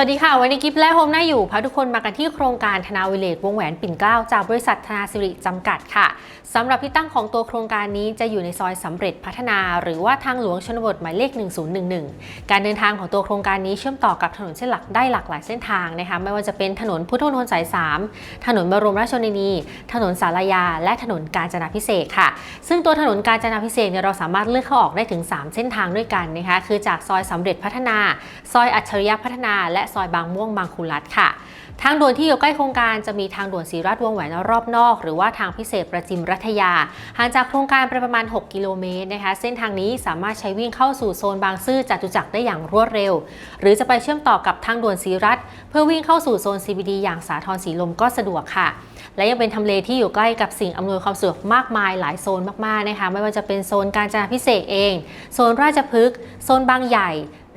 วัสดีค่ะ วันนี้กิฟและโฮมน่าอยู่พาทุกคนมากันที่โครงการธนาวิเลตวงแหวนปิ่นเกล้าจากบริษัทธนาสิริจำกัดค่ะสำหรับที่ตั้งของตัวโครงการนี้จะอยู่ในซอยสำเร็จพัฒนา หรือว่าทางหลวงชนบทหมายเลข 1011 การเดินทางของตัวโครงการนี้เชื่อมต่อกับถนนเส้นหลักได้หลากหลายเส้นทางนะคะไม่ว่าจะเป็นถนนพุทธมณฑลสาย 3 ถนนบรมราชชนนี ถนนสารยา และถนนกาญจนาพิเศษค่ะ ซึ่งตัวถนนกาญจนาพิเศษเนี่ยเราสามารถเลือกเข้าออกได้ถึง 3 เส้นทางด้วยกันนะคะคือจากซอยสำเร็จพัฒนา ซอยอัจฉริยะพัฒนาและซอยบางม่วงบางคูรัตค่ะ ทางด่วนที่อยู่ใกล้โครงการจะมีทางด่วนสีราชวงแหวนรอบนอก หรือว่าทางพิเศษประจิมรัฐยาห่างจากโครงการไปประมาณ 6 กิโลเมตรนะคะ เส้นทางนี้สามารถใช้วิ่งเข้าสู่โซนบางซื่อจตุจักรได้อย่างรวดเร็ว หรือจะไปเชื่อมต่อกับทางด่วนสีรัฐ เพื่อวิ่งเข้าสู่โซน CBD อย่างสาทรสีลมก็สะดวกค่ะและยังเป็นทำเลที่อยู่ใกล้กับสิ่งอำนวยความสะดวกมากมายหลายโซนมากๆนะคะ ไม่ว่าจะเป็นโซนการจนาพิเศษเอง โซนราชพฤกษ์โซนบางใหญ่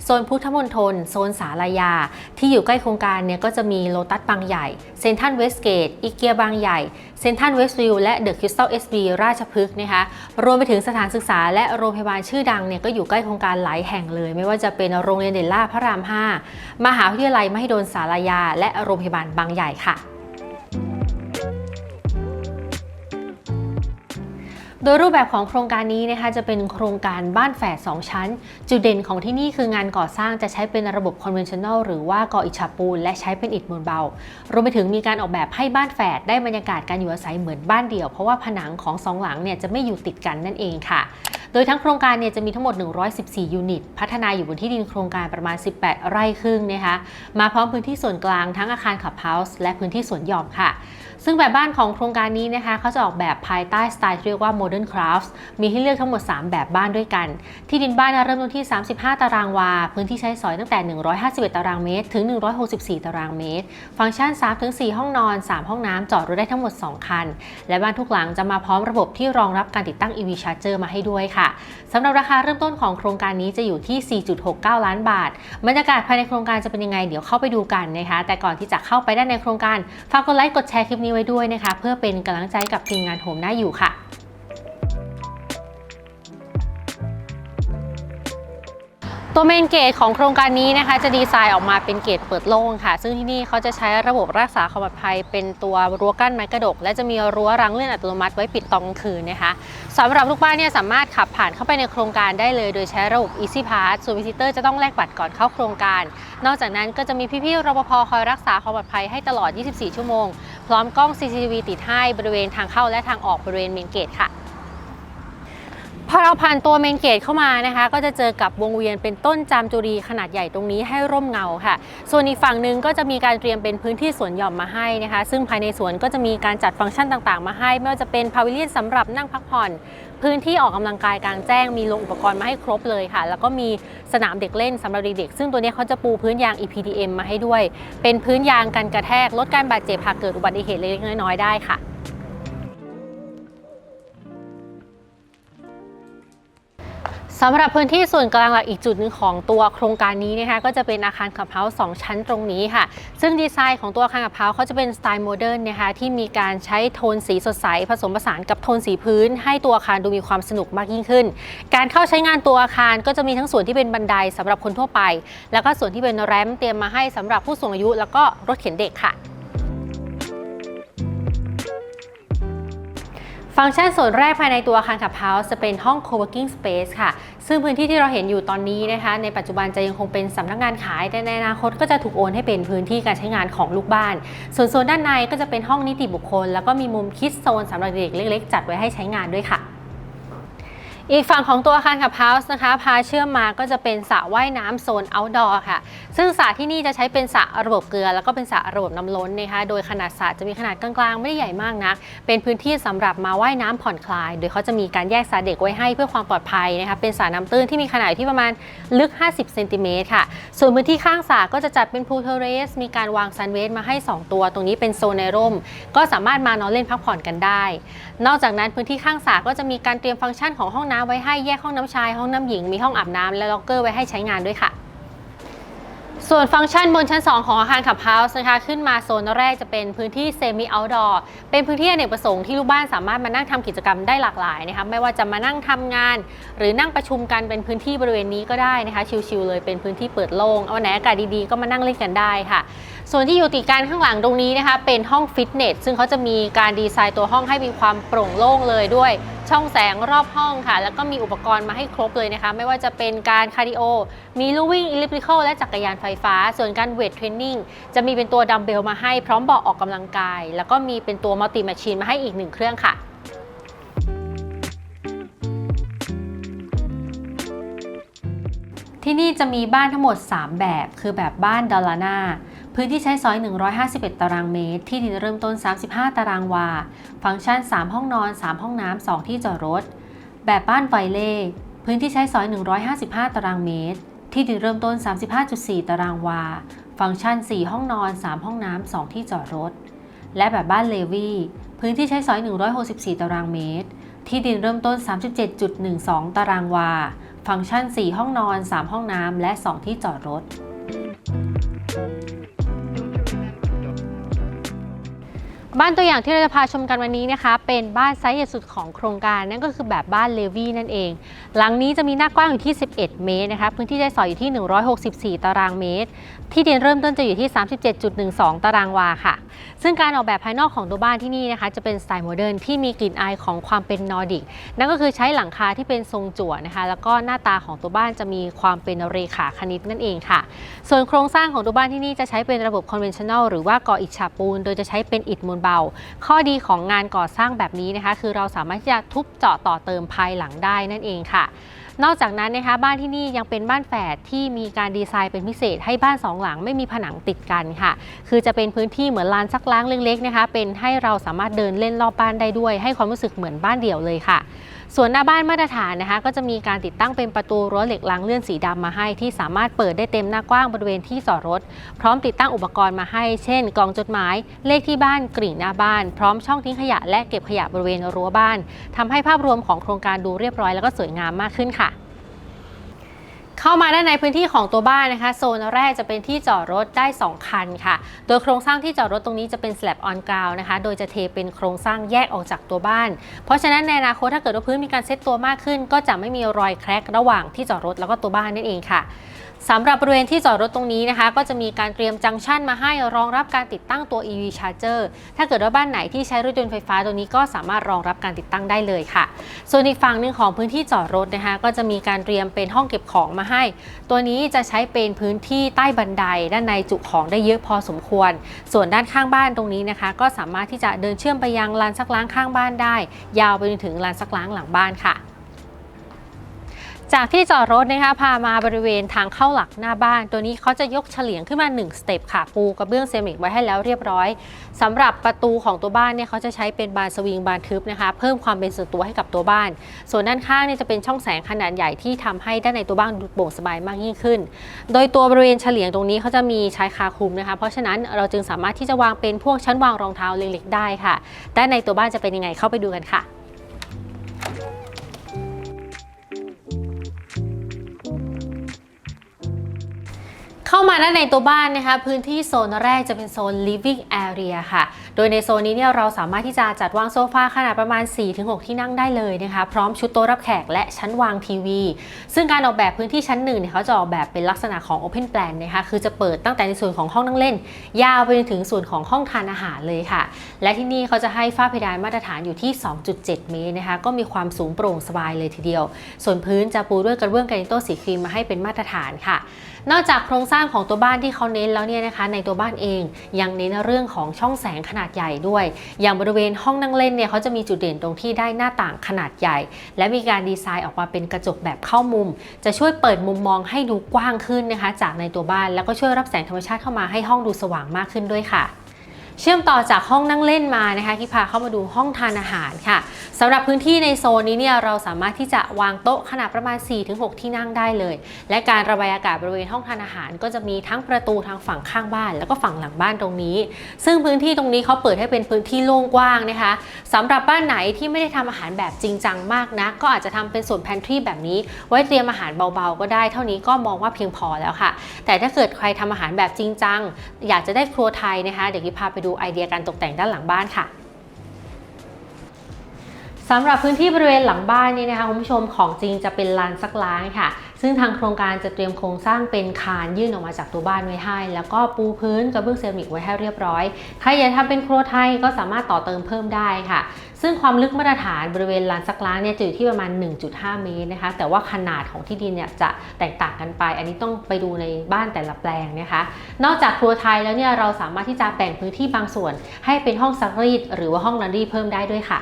โซนพุทธมณฑลโซนสารยา ที่อยู่ใกล้โครงการเนี่ยก็จะมีโลตัสบางใหญ่เซนทันเวสเกตอีเกียบางใหญ่เซนทันเวสต์วิวและเดอะคริสตัลเอสบีราชพฤกษ์นะคะรวมไปถึงสถานศึกษาและโรงพยาบาลชื่อดังเนี่ยก็อยู่ใกล้โครงการหลายแห่งเลย ไม่ว่าจะเป็นโรงเรียนเดลล่าพระราม 5 มหาวิทยาลัยมหิดลสารยา และโรงพยาบาลบางใหญ่ค่ะ โดยรูปแบบของโครงการนี้นะคะจะเป็นโครงการบ้านแฝด2ชั้น จุดเด่นของที่นี่คืองานก่อสร้างจะใช้เป็นระบบคอนเวนชั่นแนลหรือว่าก่ออิฐฉาบปูนและใช้เป็นอิฐมวลเบา รวมไปถึงมีการออกแบบให้บ้านแฝดได้บรรยากาศการอยู่อาศัยเหมือนบ้านเดี่ยว เพราะว่าผนังของสองหลังเนี่ยจะไม่อยู่ติดกันนั่นเองค่ะ โดยทั้งโครงการเนี่ยจะมีทั้งหมด 114 ยูนิต พัฒนาอยู่บนที่ดินโครงการประมาณ 18 ไร่ครึ่งนะคะมาพร้อมพื้นที่ส่วนกลางทั้งอาคารขับเฮาส์และพื้นที่สวนหย่อมค่ะ ซึ่งแบบบ้านของโครงการนี้นะคะเขาจะออกแบบภายใต้สไตล์ที่เรียกว่า Modern Crafts มีให้เลือกทั้งหมด 3 แบบบ้านด้วยกัน ที่ดินบ้านเริ่มต้นที่ 35 ตารางวา พื้นที่ใช้สอยตั้งแต่ 151 ตารางเมตร ถึง 164 ตารางเมตร ฟังก์ชัน 3-4 ห้องนอน 3 ห้องน้ำจอดรถได้ทั้งหมด 2 คัน และบ้านทุกหลังจะมาพร้อมระบบที่รองรับการติดตั้ง EV Charger มาให้ด้วยค่ะสำหรับราคาเริ่มต้นของโครงการนี้จะอยู่ที่ 4.69 ล้านบาท บรรยากาศภายในโครงการจะเป็นยังไงเดี๋ยวเข้าไปดูกันนะคะ แต่ก่อนที่จะเข้าไปด้านในโครงการ ฝากกดไลค์กดแชร์คลิปนี้ไว้ด้วยนะคะ เพื่อเป็นกำลังใจกับทีมงานโฮมหน้าอยู่ค่ะ ตัวเมนเกตของโครงการนี้นะคะจะดีไซน์ออกมาเป็นเกตเปิดโล่งค่ะ ซึ่งที่นี่เขาจะใช้ระบบรักษาความปลอดภัย เป็นตัวรั้วกั้นไม้กระดก และจะมีรั้วรังเลื่อนอัตโนมัติไว้ปิดตอนกลางคืนนะคะสำหรับลูกบ้านเนี่ยสามารถขับผ่านเข้าไปในโครงการได้เลย โดยใช้ระบบ Easy Pass ส่วนวิสิเตอร์จะต้องแลกบัตรก่อนเข้าโครงการ นอกจากนั้นก็จะมีพี่ๆรปภคอยรักษาความปลอดภัยให้ตลอด 24 ชั่วโมง พร้อมกล้อง CCTV ติดให้บริเวณทางเข้าและทางออกบริเวณเมนเกตค่ะ พอเราผ่านตัวเมนเกตเข้ามานะคะ ก็จะเจอกับวงเวียนเป็นต้นจามจุรีขนาดใหญ่ตรงนี้ให้ร่มเงาค่ะ ส่วนอีกฝั่งหนึ่งก็จะมีการเตรียมเป็นพื้นที่สวนหย่อมมาให้นะคะ ซึ่งภายในสวนก็จะมีการจัดฟังก์ชันต่างๆ มาให้ ไม่ว่าจะเป็นพาวิเลียนสำหรับนั่งพักผ่อน พื้นที่ออกกำลังกายกลางแจ้ง มีโรงอุปกรณ์มาให้ครบเลยค่ะ แล้วก็มีสนามเด็กเล่นสำหรับเด็กๆซึ่งตัวนี้เขาจะปูพื้นยาง EPDM มาให้ด้วย เป็นพื้นยางกันกระแทกลดการบาดเจ็บหากเกิดอุบัติเหตุเล็กๆน้อยๆได้ค่ะ สำหรับพื้นที่ส่วนกลางหลักอีกจุดหนึ่งของตัวโครงการนี้นะคะก็จะเป็นอาคารขับเฮาส์สองชั้นตรงนี้ค่ะ ซึ่งดีไซน์ของตัวอาคารขับเฮาส์เขาจะเป็นสไตล์โมเดิร์นนะคะที่มีการใช้โทนสีสดใส ผสมผสานกับโทนสีพื้น ให้ตัวอาคารดูมีความสนุกมากยิ่งขึ้น การเข้าใช้งานตัวอาคารก็จะมีทั้งส่วนที่เป็นบันไดสำหรับคนทั่วไป แล้วก็ส่วนที่เป็นแรมเตรียมมาให้สำหรับผู้สูงอายุ แล้วก็รถเข็นเด็กค่ะ ฟังก์ชันส่วนแรกภายในตัวอาคารขับเฮาส์จะเป็นห้อง co-working space ค่ะ ซึ่งพื้นที่ที่เราเห็นอยู่ตอนนี้นะคะ ในปัจจุบันจะยังคงเป็นสำนักงานขาย แต่ในอนาคตก็จะถูกโอนให้เป็นพื้นที่การใช้งานของลูกบ้าน ส่วนโซนด้านในก็จะเป็นห้องนิติบุคคล แล้วก็มีมุมคิดโซนสำหรับเด็กเล็กๆ จัดไว้ให้ใช้งานด้วยค่ะ อีกฝั่งของตัวอาคารขับเฮาส์นะคะ พาเชื่อมมาก็จะเป็นสระว่ายน้ำโซน outdoor ค่ะ ซึ่งสระที่นี่จะใช้เป็นสระระบบเกลือ แล้วก็เป็นสระระบบน้ำล้นนะคะ โดยขนาดสระจะมีขนาดกลางๆ ไม่ได้ใหญ่มากนัก เป็นพื้นที่สำหรับมาว่ายน้ำผ่อนคลาย โดยเขาจะมีการแยกสระเด็กไว้ให้เพื่อความปลอดภัยนะคะ เป็นสระน้ำตื้นที่มีขนาดที่ประมาณลึก 50 เซนติเมตรค่ะ ส่วนพื้นที่ข้างสระก็จะจัดเป็นพูลเทเรส มีการวางซันเวสมาให้ 2 ตัว ตรงนี้เป็นโซนในร่ม ก็สามารถมานอนเล่นพักผ่อนกันได้ นอกจากนั้นพื้นที่ข้างสระก็จะมีการเตรียมฟังก์ชันของห้องน้ำไว้ให้แยกห้องน้ำชาย ห้องน้ำหญิงมีห้องอาบน้ำและล็อกเกอร์ไว้ให้ใช้งานด้วยค่ะ ส่วนฟังก์ชันบนชั้น 2 ของอาคารขับเฮาส์นะคะ ขึ้นมาโซนแรกจะเป็นพื้นที่เซมิเอาท์ดอร์เป็นพื้นที่อเนกประสงค์ที่ลูกบ้านสามารถมานั่งทำกิจกรรมได้หลากหลายนะคะไม่ว่าจะมานั่งทำงาน หรือนั่งประชุมกันเป็นพื้นที่บริเวณนี้ก็ได้นะคะ ชิลๆเลยเป็นพื้นที่เปิดโล่งเอาไหนอากาศดีๆก็มานั่งเล่นกันได้ค่ะ ส่วนที่อยู่ติดกันข้างหลังตรงนี้นะคะ เป็นห้องฟิตเนสซึ่งเขาจะมีการดีไซน์ตัวห้องให้มีความโปร่งโล่งเลยด้วย ช่องแสงรอบห้องค่ะ แล้วก็มีอุปกรณ์มาให้ครบเลยนะคะ ไม่ว่าจะเป็นการคาร์ดิโอ มีลู่วิ่งอิเลิปติคอลและจักรยานไฟฟ้า ส่วนการเวทเทรนนิ่งจะมีเป็นตัวดัมเบลมาให้พร้อมเบาะออกกำลังกาย แล้วก็มีเป็นตัวมัลติแมชชีนมาให้อีกหนึ่งเครื่องค่ะที่นี่จะมีบ้านทั้งหมด 3 แบบ คือแบบบ้านดอลลาน่า พื้นที่ใช้สอย 151 ตารางเมตร ที่ดินเริ่มต้น 35 ตารางวา ฟังก์ชัน 3 ห้องนอน 3 ห้องน้ำ 2 ที่จอดรถ แบบบ้านไวเล่พื้นที่ใช้สอย 155 ตารางเมตร ที่ดินเริ่มต้น 35.4 ตารางวา ฟังก์ชัน 4 ห้องนอน 3 ห้องน้ำ 2 ที่จอดรถ และแบบบ้านเลวีพื้นที่ใช้สอย 164 ตารางเมตร ที่ดินเริ่มต้น 37.12 ตารางวา ฟังก์ชัน 4 ห้องนอน 3 ห้องน้ำ และ 2 ที่จอดรถ บ้านตัวอย่างที่เราจะพาชมกันวันนี้นะคะ เป็นบ้านไซส์ใหญ่สุดของโครงการนั่นก็คือแบบบ้านเลวีนั่นเอง หลังนี้จะมีหน้ากว้างอยู่ที่ 11 เมตรนะคะพื้นที่ใช้สอยอยู่ที่ 164 ตารางเมตร ที่ดินเริ่มต้นจะอยู่ที่ 37.12 ตารางวาค่ะ ซึ่งการออกแบบภายนอกของตัวบ้านที่นี่นะคะ จะเป็นสไตล์โมเดิร์นที่มีกลิ่นอายของความเป็นนอร์ดิกนั่นก็คือใช้หลังคาที่เป็นทรงจั่วนะคะ แล้วก็หน้าตาของตัวบ้านจะมีความเป็นเรขาคณิตนั่นเองค่ะ ส่วนโครงสร้างของตัวบ้านที่นี่จะใช้เป็นระบบคอนเวนชั่นแนลหรือว่าก่ออิฐฉาบปูน โดยจะใช้เป็นอิฐมูลเบา ข้อดีของงานก่อสร้างแบบนี้นะคะ คือเราสามารถที่จะทุบเจาะต่อเติมภายหลังได้นั่นเองค่ะ นอกจากนั้นนะคะบ้านที่นี่ยังเป็นบ้านแฝดที่มีการดีไซน์เป็นพิเศษ ให้บ้านสองหลังไม่มีผนังติดกันค่ะ คือจะเป็นพื้นที่เหมือนลานซักล้างเล็กๆนะคะ เป็นให้เราสามารถเดินเล่นรอบบ้านได้ด้วย ให้ความรู้สึกเหมือนบ้านเดี่ยวเลยค่ะ ส่วนหน้าบ้านมาตรฐานนะคะ ก็จะมีการติดตั้งเป็นประตูรั้วเหล็กรางเลื่อนสีดำมาให้ ที่สามารถเปิดได้เต็มหน้ากว้างบริเวณที่จอดรถ พร้อมติดตั้งอุปกรณ์มาให้ เช่นกล่องจดหมาย เลขที่บ้านกริ่งหน้าบ้าน พร้อมช่องทิ้งขยะและเก็บขยะบริเวณรั้วบ้านทำให้ภาพรวมของโครงการดูเรียบร้อยแล้วก็สวยงามมากขึ้นค่ะ เข้ามาด้านในพื้นที่ของตัวบ้านนะคะ โซนแรกจะเป็นที่จอดรถได้ 2 คันค่ะ โดยโครงสร้างที่จอดรถตรงนี้จะเป็น slab on ground นะคะ โดยจะเทเป็นโครงสร้างแยกออกจากตัวบ้าน เพราะฉะนั้นในอนาคตถ้าเกิดว่าพื้นมีการเซตตัวมากขึ้น ก็จะไม่มีรอยแครกระหว่างที่จอดรถแล้วก็ตัวบ้านนั่นเองค่ะ สำหรับบริเวณที่จอดรถตรงนี้นะคะ ก็จะมีการเตรียมจังชันมาให้รองรับการติดตั้งตัว EV Charger ถ้าเกิดว่าบ้านไหนที่ใช้รถยนต์ไฟฟ้าตัวนี้ก็สามารถรองรับการติดตั้งได้เลยค่ะ ส่วนอีกฝั่งหนึ่งของพื้นที่จอดรถนะคะ ก็จะมีการเตรียมเป็นห้องเก็บของมาให้ ตัวนี้จะใช้เป็นพื้นที่ใต้บันได ด้านในจุของได้เยอะพอสมควร ส่วนด้านข้างบ้านตรงนี้นะคะ ก็สามารถที่จะเดินเชื่อมไปยังลานซักล้างข้างบ้านได้ ยาวไปจนถึงลานซักล้างหลังบ้านค่ะ จากที่จอดรถนะคะพามาบริเวณทางเข้าหลักหน้าบ้าน ตัวนี้เขาจะยกเฉลียงขึ้นมา 1 สเต็ปค่ะปูกระเบื้องเซรามิกไว้ให้แล้วเรียบร้อยสำหรับประตูของตัวบ้านเนี่ยเขาจะใช้เป็นบานสวิงบานทึบนะคะ เพิ่มความเป็นส่วนตัวให้กับตัวบ้าน ส่วนด้านข้างเนี่ยจะเป็นช่องแสงขนาดใหญ่ที่ทำให้ด้านในตัวบ้านดูโปร่งสบายมากยิ่งขึ้น โดยตัวบริเวณเฉลียงตรงนี้เขาจะมีชายคาคุมนะคะ เพราะฉะนั้นเราจึงสามารถที่จะวางเป็นพวกชั้นวางรองเท้าเล็กๆได้ค่ะด้านในตัวบ้านจะเป็นยังไงเข้าไปดูกันค่ะ เข้ามาด้านในตัวบ้านนะคะ พื้นที่โซนแรกจะเป็นโซน living area ค่ะโดยในโซนนี้เนี่ยเราสามารถที่จะจัดวางโซฟาขนาดประมาณ 4-6 ที่นั่งได้เลยนะคะพร้อมชุดโต๊ะรับแขกและชั้นวางทีวี ซึ่งการออกแบบพื้นที่ชั้นหนึ่งเนี่ยเขาจะออกแบบเป็นลักษณะของ open plan นะคะคือจะเปิดตั้งแต่ในส่วนของห้องนั่งเล่น ยาวไปจนถึงส่วนของห้องทานอาหารเลยค่ะ และที่นี่เขาจะให้ฝ้าเพดานมาตรฐานอยู่ที่ 2.7 เมตรนะคะก็มีความสูงโปร่งสบายเลยทีเดียว ส่วนพื้นจะปูด้วยกระเบื้องกรนิโตสีครีมมาให้เป็นมาตรฐานค่ะ นอกจากโครงสร้างของตัวบ้านที่เขาเน้นแล้วเนี่ยนะคะ ในตัวบ้านเองยังเน้นเรื่องของช่องแสงขนาดใหญ่ด้วย อย่างบริเวณห้องนั่งเล่นเนี่ยเขาจะมีจุดเด่นตรงที่ได้หน้าต่างขนาดใหญ่ และมีการดีไซน์ออกมาเป็นกระจกแบบเข้ามุม จะช่วยเปิดมุมมองให้ดูกว้างขึ้นนะคะ จากในตัวบ้านแล้วก็ช่วยรับแสงธรรมชาติเข้ามาให้ห้องดูสว่างมากขึ้นด้วยค่ะ เชื่อมต่อจากห้องนั่งเล่นมานะคะที่พาเข้ามาดูห้องทานอาหารค่ะสำหรับพื้นที่ในโซนนี้เนี่ยเราสามารถที่จะวางโต๊ะขนาดประมาณ 4-6 ที่นั่งได้เลย และการระบายอากาศบริเวณห้องทานอาหาร ก็จะมีทั้งประตูทางฝั่งข้างบ้าน แล้วก็ฝั่งหลังบ้านตรงนี้ ซึ่งพื้นที่ตรงนี้เขาเปิดให้เป็นพื้นที่โล่งกว้างนะคะสำหรับบ้านไหนที่ไม่ได้ทำอาหารแบบจริงจังมากนะก็อาจจะทำเป็นส่วนแพนทรีแบบนี้ ไว้เตรียมอาหารเบาๆ ก็ได้ เท่านี้ก็มองว่าเพียงพอแล้วค่ะ แต่ถ้าเกิดใครทำอาหารแบบจริงจังอยากจะได้ครัวไทยนะคะ เดี๋ยวกิพาไปดูไอเดียการตกแต่งด้านหลังบ้านค่ะสำหรับพื้นที่บริเวณหลังบ้านนี่นะคะคุณผู้ชมของจริงจะเป็นลานซักล้างค่ะ ซึ่งทางโครงการจะเตรียมโครงสร้างเป็นคานยื่นออกมาจากตัวบ้านไว้ให้ แล้วก็ปูพื้นกระเบื้องเซรามิกไว้ให้เรียบร้อย ใครอยากทำเป็นครัวไทยก็สามารถต่อเติมเพิ่มได้ค่ะ ซึ่งความลึกมาตรฐานบริเวณลานซักล้างเนี่ยจะอยู่ที่ประมาณ 1.5 เมตรนะคะ แต่ว่าขนาดของที่ดินเนี่ยจะแตกต่างกันไป อันนี้ต้องไปดูในบ้านแต่ละแปลงนะคะ นอกจากครัวไทยแล้วเนี่ยเราสามารถที่จะแบ่งพื้นที่บางส่วน ให้เป็นห้องซักรีดหรือว่าห้องลันดี้เพิ่มได้ด้วยค่ะ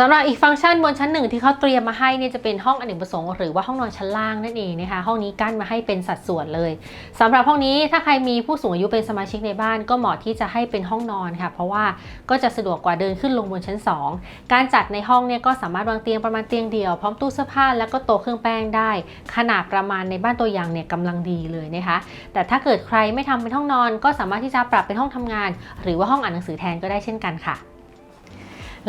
สำหรับอีกฟังก์ชันบนชั้นหนึ่งที่เขาเตรียมมาให้เนี่ยจะเป็นห้องอเนกประสงค์หรือว่าห้องนอนชั้นล่างนั่นเองนะคะห้องนี้กั้นมาให้เป็นสัดส่วนเลยสำหรับห้องนี้ถ้าใครมีผู้สูงอายุเป็นสมาชิกในบ้าน ก็เหมาะที่จะให้เป็นห้องนอนค่ะ เพราะว่าก็จะสะดวกกว่าเดินขึ้นลงบนชั้น 2 การจัดในห้องเนี่ยก็สามารถวางเตียงประมาณเตียงเดียวพร้อมตู้เสื้อผ้าแล้วก็โต๊ะเครื่องแป้งได้ ขนาดประมาณในบ้านตัวอย่างเนี่ยกำลังดีเลยนะคะ แต่ถ้าเกิดใครไม่ทำเป็นห้องนอน ก็สามารถที่จะปรับเป็นห้องทำงาน หรือว่าห้องอ่านหนังสือแทนก็ได้เช่นกันค่ะ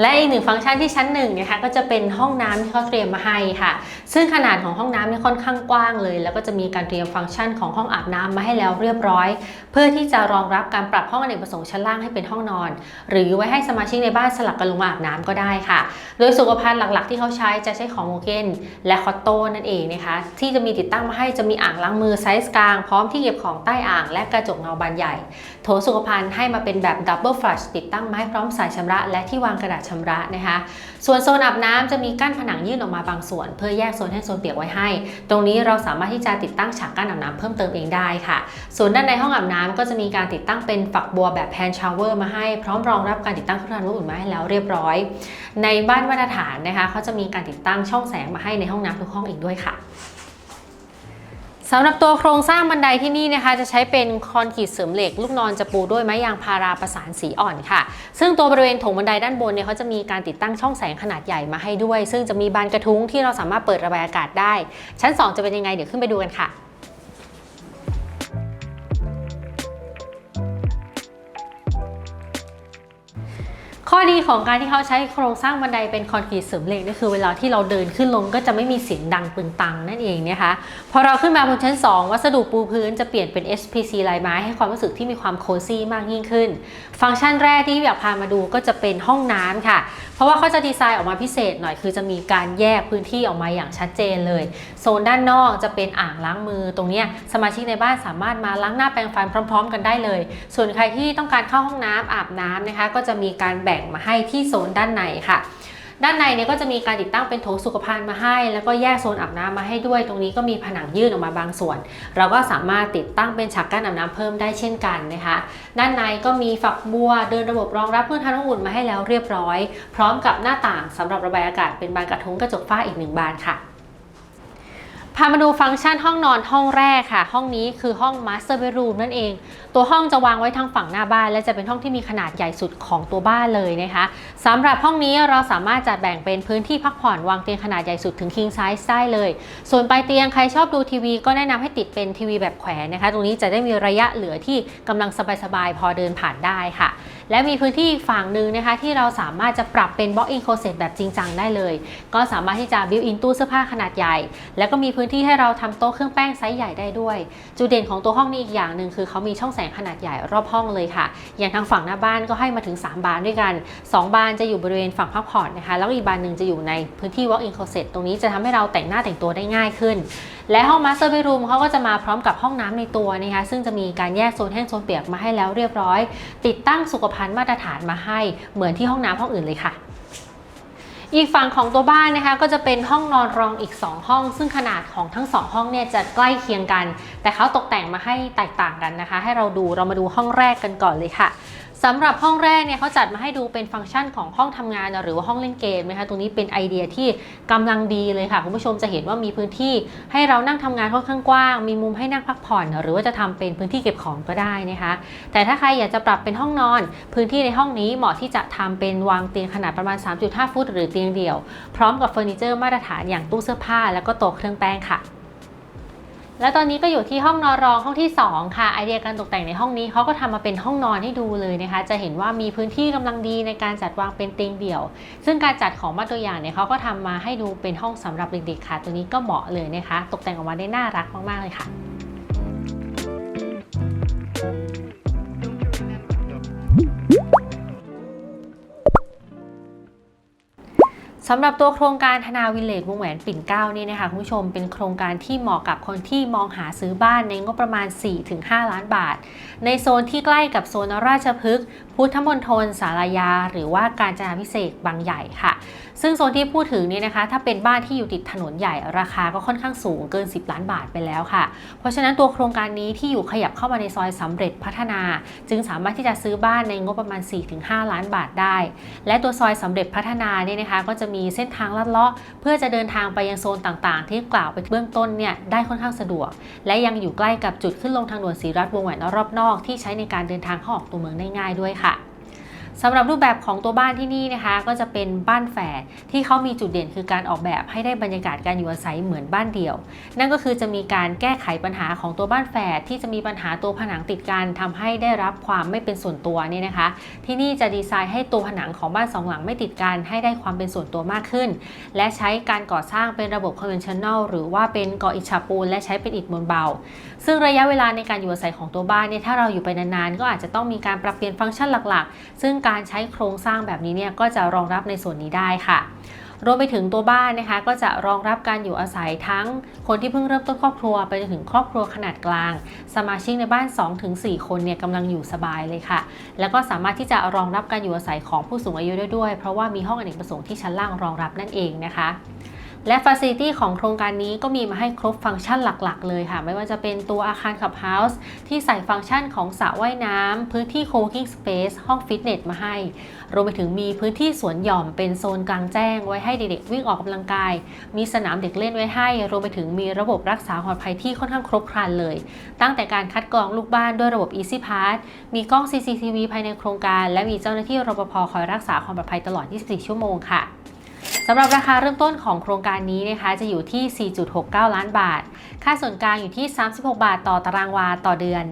และอีกหนึ่งฟังก์ชันที่ชั้นหนึ่งนะคะก็จะเป็นห้องน้ำที่เขาเตรียมมาให้ค่ะ ซึ่งขนาดของห้องน้ำเนี่ยค่อนข้างกว้างเลย แล้วก็จะมีการเตรียมฟังก์ชันของห้องอาบน้ำมาให้แล้วเรียบร้อย เพื่อที่จะรองรับการปรับห้องอเนกประสงค์ชั้นล่างให้เป็นห้องนอน หรือไว้ให้สมาชิกในบ้านสลับกันลงมาอาบน้ำก็ได้ค่ะ โดยสุขภัณฑ์หลักๆ ที่เขาใช้จะใช้ของโมเกนและคอตโต้นั่นเองนะคะที่จะมีติดตั้งมาให้จะมีอ่างล้างมือไซส์กลาง พร้อมที่เก็บของใต้อ่าง และกระจกเงาบานใหญ่ โถสุขภัณฑ์ให้มาเป็นแบบดับเบิลฟลัชติดตั้งมาให้พร้อมสายชำระและที่วางกระดาษชำระนะคะ ส่วนโซนอาบน้ำจะมีกั้นผนังยื่นออกมาบางส่วน เพื่อแยกโซนให้โซนเปียกไว้ให้ ตรงนี้เราสามารถที่จะติดตั้งฉากกั้นอาบน้ำเพิ่มเติมเองได้ค่ะ ส่วนด้านในห้องอาบน้ำก็จะมีการติดตั้งเป็นฝักบัวแบบแพนชาวเวอร์มาให้พร้อมรองรับการติดตั้งเครื่องทำน้ำอุ่นมาให้แล้วเรียบร้อย ในบ้านมาตรฐานนะคะเขาจะมีการติดตั้งช่องแสงมาให้ในห้องน้ำทุกห้องอีกด้วยค่ะ สำหรับตัวโครงสร้างบันไดที่นี่นะคะ จะใช้เป็นคอนกรีตเสริมเหล็ก ลูกนอนจะปูด้วยไม้ยางพาราประสานสีอ่อนค่ะ ซึ่งตัวบริเวณถงบันไดด้านบนเนี่ยเขาจะมีการติดตั้งช่องแสงขนาดใหญ่มาให้ด้วย ซึ่งจะมีบานกระทุ้งที่เราสามารถเปิดระบายอากาศได้ ชั้น 2 จะเป็นยังไงเดี๋ยวขึ้นไปดูกันค่ะ ข้อดีของการที่เขาใช้โครงสร้างบันไดเป็นคอนกรีตเสริมเหล็กนี่คือเวลาที่เราเดินขึ้นลงก็จะไม่มีเสียงดังปึงตังนั่นเองนะคะพอเราขึ้นมาบนชั้น 2 วัสดุปูพื้นจะเปลี่ยนเป็น SPC ลายไม้ให้ความรู้สึกที่มีความโคซี่มากยิ่งขึ้น ฟังก์ชันแรกที่อยากพามาดูก็จะเป็นห้องน้ำค่ะ เพราะว่าเขาจะดีไซน์ออกมาพิเศษหน่อยคือจะมีการแยกพื้นที่ออกมาอย่างชัดเจนเลย โซนด้านนอกจะเป็นอ่างล้างมือตรงนี้สมาชิกในบ้านสามารถมาล้างหน้าแปรงฟันพร้อม ๆ กันได้เลย ส่วนใครที่ต้องการเข้าห้องน้ำอาบน้ำนะคะ ก็จะมีการแบ่งมาให้ที่โซนด้านในค่ะ ด้านในเนี่ยก็จะมีการติดตั้งเป็นโถสุขภัณฑ์มาให้ แล้วก็แยกโซนอาบน้ำมาให้ด้วย ตรงนี้ก็มีผนังยื่นออกมาบางส่วน เราก็สามารถติดตั้งเป็นฉากกั้นอาบน้ำเพิ่มได้เช่นกันนะคะ ด้านในก็มีฝักบัวเดินระบบรองรับเพื่อทาน้ำอุ่นมาให้แล้วเรียบร้อย พร้อมกับหน้าต่างสำหรับระบายอากาศเป็นบานกระทุ้งกระจกฝ้าอีกหนึ่งบานค่ะ พามาดูฟังก์ชันห้องนอนห้องแรกค่ะ ห้องนี้คือห้อง Master Bedroom นั่นเอง ตัวห้องจะวางไว้ทางฝั่งหน้าบ้าน และจะเป็นห้องที่มีขนาดใหญ่สุดของตัวบ้านเลยนะคะสำหรับห้องนี้เราสามารถจัดแบ่งเป็นพื้นที่พักผ่อนวางเตียงขนาดใหญ่สุดถึง king size ได้เลย ส่วนปลายเตียงใครชอบดูทีวีก็แนะนำให้ติดเป็นทีวีแบบแขวนนะคะ ตรงนี้จะได้มีระยะเหลือที่กำลังสบายๆพอเดินผ่านได้ค่ะ และมีพื้นที่ฝั่งหนึ่งนะคะ ที่เราสามารถจะปรับเป็น walk-in closet แบบจริงจังได้เลย ก็สามารถที่จะ built in ตู้เสื้อผ้าขนาดใหญ่ แล้วก็มีพื้นที่ให้เราทำโต๊ะเครื่องแป้งไซส์ใหญ่ได้ด้วย จุดเด่นของตัวห้องนี้อีกอย่างหนึ่งคือเขามีช่องแสงขนาดใหญ่รอบห้องเลยค่ะ อย่างทางฝั่งหน้าบ้านก็ให้มาถึง 3 บานด้วยกัน 2 บานจะอยู่บริเวณฝั่งพักผ่อนนะคะ แล้วอีกบานหนึ่งจะอยู่ในพื้นที่ walk-in closet ตรงนี้จะทำให้เราแต่งหน้าแต่งตัวได้ง่ายขึ้น และห้อง master bedroom เขาก็จะมาพร้อมกับห้องน้ำในตัวนะคะ ซึ่งจะมีการแยกโซนแห้งโซนเปียกมาให้แล้วเรียบร้อย ติดตั้งสุขภัณฑ์มาตรฐานมาให้เหมือนที่ห้องน้ำห้องอื่นเลยค่ะ อีกฝั่งของตัวบ้านนะคะ ก็จะเป็นห้องนอนรองอีก 2 ห้อง ซึ่งขนาดของทั้ง 2 ห้องเนี่ยจะใกล้เคียงกัน แต่เขาตกแต่งมาให้แตกต่างกันนะคะ ให้เราดูเรามาดูห้องแรกกันก่อนเลยค่ะ สำหรับห้องแรกเนี่ยเขาจัดมาให้ดูเป็นฟังก์ชันของห้องทำงานหรือว่าห้องเล่นเกมนะคะตรงนี้เป็นไอเดียที่กำลังดีเลยค่ะคุณผู้ชมจะเห็นว่ามีพื้นที่ให้เรานั่งทำงานค่อนข้างกว้าง มีมุมให้นั่งพักผ่อน หรือว่าจะทำเป็นพื้นที่เก็บของก็ได้นะคะ แต่ถ้าใครอยากจะปรับเป็นห้องนอน พื้นที่ในห้องนี้เหมาะที่จะทำเป็นวางเตียงขนาดประมาณ 3.5 ฟุต หรือเตียงเดี่ยว พร้อมกับเฟอร์นิเจอร์มาตรฐานอย่างตู้เสื้อผ้า แล้วก็โต๊ะเครื่องแป้งค่ะ และตอนนี้ก็อยู่ที่ห้องนอนรองห้องที่ 2 ค่ะไอเดียการตกแต่งในห้องนี้เขาก็ทำมาเป็นห้องนอนให้ดูเลยนะคะ จะเห็นว่ามีพื้นที่กำลังดีในการจัดวางเป็นเตียงเดี่ยว ซึ่งการจัดของมาตัวอย่างเนี่ยเขาก็ทำมาให้ดูเป็นห้องสำหรับเด็กๆค่ะ ตัวนี้ก็เหมาะเลยนะคะ ตกแต่งออกมาได้น่ารักมากๆเลยค่ะ สำหรับตัวโครงการธนาวิลเลจวงแหวนปิ่นเกล้านี่นะคะคุณผู้ชมเป็นโครงการที่เหมาะกับคนที่มองหาซื้อบ้านในงบประมาณ 4-5 ล้านบาท ในโซนที่ใกล้กับโซนราชพฤกษ์พุทธมณฑลสารยา หรือว่าการจนาพิเศษบางใหญ่ค่ะ ซึ่งโซนที่พูดถึงนี่นะคะ ถ้าเป็นบ้านที่อยู่ติดถนนใหญ่ราคาก็ค่อนข้างสูงเกิน 10 ล้านบาทไปแล้วค่ะ เพราะฉะนั้นตัวโครงการนี้ที่อยู่ขยับเข้ามาในซอยสำเร็จพัฒนา จึงสามารถที่จะซื้อบ้านในงบประมาณ 4-5 ล้านบาทได้ และตัวซอยสำเร็จพัฒนาเนี่ยนะคะก็จะมีเส้นทางลัดเลาะ เพื่อจะเดินทางไปยังโซนต่างๆ ที่กล่าวไปเบื้องต้นเนี่ยได้ค่อนข้างสะดวก และยังอยู่ใกล้กับจุดขึ้นลงทางด่วนสีรัตวงแหวนรอบนอกที่ใช้ในการเดินทางเข้าออกตัวเมืองได้ง่ายด้วยค่ะ สำหรับรูปแบบของตัวบ้านที่นี่นะคะ ก็จะเป็นบ้านแฝดที่เขามีจุดเด่นคือการออกแบบให้ได้บรรยากาศการอยู่อาศัยเหมือนบ้านเดี่ยว นั่นก็คือจะมีการแก้ไขปัญหาของตัวบ้านแฝดที่จะมีปัญหาตัวผนังติดกันทำให้ได้รับความไม่เป็นส่วนตัวเนี่ยนะคะ ที่นี่จะดีไซน์ให้ตัวผนังของบ้านสองหลังไม่ติดกันให้ได้ความเป็นส่วนตัวมากขึ้น และใช้การก่อสร้างเป็นระบบ conventional หรือว่าเป็นก่ออิฐฉาบปูน และใช้เป็นอิฐมวลเบา ซึ่งระยะเวลาในการอยู่อาศัยของตัวบ้านเนี่ยถ้าเราอยู่ไปนานๆก็อาจจะต้องมีการปรับเปลี่ยนฟังก์ชันหลัก ๆ ซึ่งการใช้โครงสร้างแบบนี้เนี่ยก็จะรองรับในส่วนนี้ได้ค่ะรวมไปถึงตัวบ้านนะคะก็จะรองรับการอยู่อาศัยทั้งคนที่เพิ่งเริ่มต้นครอบครัวไปจนถึงครอบครัวขนาดกลาง สมาชิกในบ้าน 2-4 คนเนี่ยกำลังอยู่สบายเลยค่ะ แล้วก็สามารถที่จะรองรับการอยู่อาศัยของผู้สูงอายุได้ด้วย เพราะว่ามีห้องอเนกประสงค์ที่ชั้นล่างรองรับนั่นเองนะคะ และฟ a ซิลิตี้ของโครงการนี้ก็มีมาให้ครบฟังก์ชันหลักๆ เลยค่ะ ไม่ว่าจะเป็นตัวอาคารขับเฮาส์ที่ใส่ฟังก์ชันของสระว่ายน้ำพื้นที่ co-working space ห้องฟิตเนสมาให้ รวมไปถึงมีพื้นที่สวนหย่อมเป็นโซนกลางแจ้ง ไว้ให้เด็กๆ วิ่งออกกำลังกาย มีสนามเด็กเล่นไว้ให้ รวมไปถึงมีระบบรักษาความปลอดภัยที่ค่อนข้างครบครันเลย ตั้งแต่การคัดกรองลูกบ้านด้วยระบบ Easy Pass มีกล้อง CCTV ภายในโครงการ และมีเจ้าหน้าที่รปภคอยรักษาความปลอดภัยตลอด 24 ชั่วโมงค่ะ สำหรับราคาเริ่มต้นของโครงการนี้นะคะจะอยู่ที่ 4.69 ล้านบาท ค่าส่วนกลางอยู่ที่ 36 บาทต่อตารางวาต่อเดือน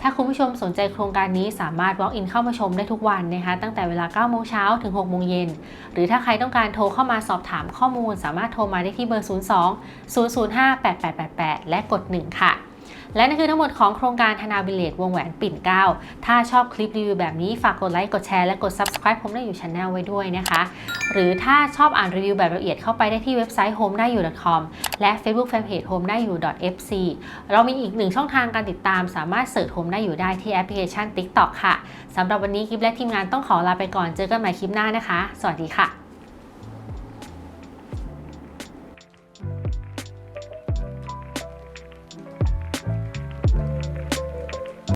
ถ้าคุณผู้ชมสนใจโครงการนี้สามารถ walk in เข้ามาชมได้ทุกวันนะคะตั้งแต่เวลา 9 โมงเช้าถึง 6 โมงเย็น หรือถ้าใครต้องการโทรเข้ามาสอบถามข้อมูล สามารถโทรมาได้ที่เบอร์ 02 005 8888 และกด 1 ค่ะ และนั่นคือทั้งหมดของโครงการธนาวิลเลจวงแหวนปิ่นเก้าถ้าชอบคลิปรีวิวแบบนี้ฝากกดไลค์กดแชร์และกด subscribe ผมได้อยู่ช anel ไว้ด้วยนะคะ หรือถ้าชอบอ่านรีวิวแบบละเอียดเข้าไปได้ที่เว็บไซต์ home ได้อยู่ .com และ Facebook Fanpage home ได้อยู่ .fc เรามีอีกหนึ่งช่องทางการติดตามสามารถเสิร์ช home ได้อยู่ได้ที่แอปพลิเคชัน TikTok ค่ะสำหรับวันนี้กิฟและทีมงานต้องขอลาไปก่อนเจอกันใหม่คลิปหน้านะคะ สวัสดีค่ะ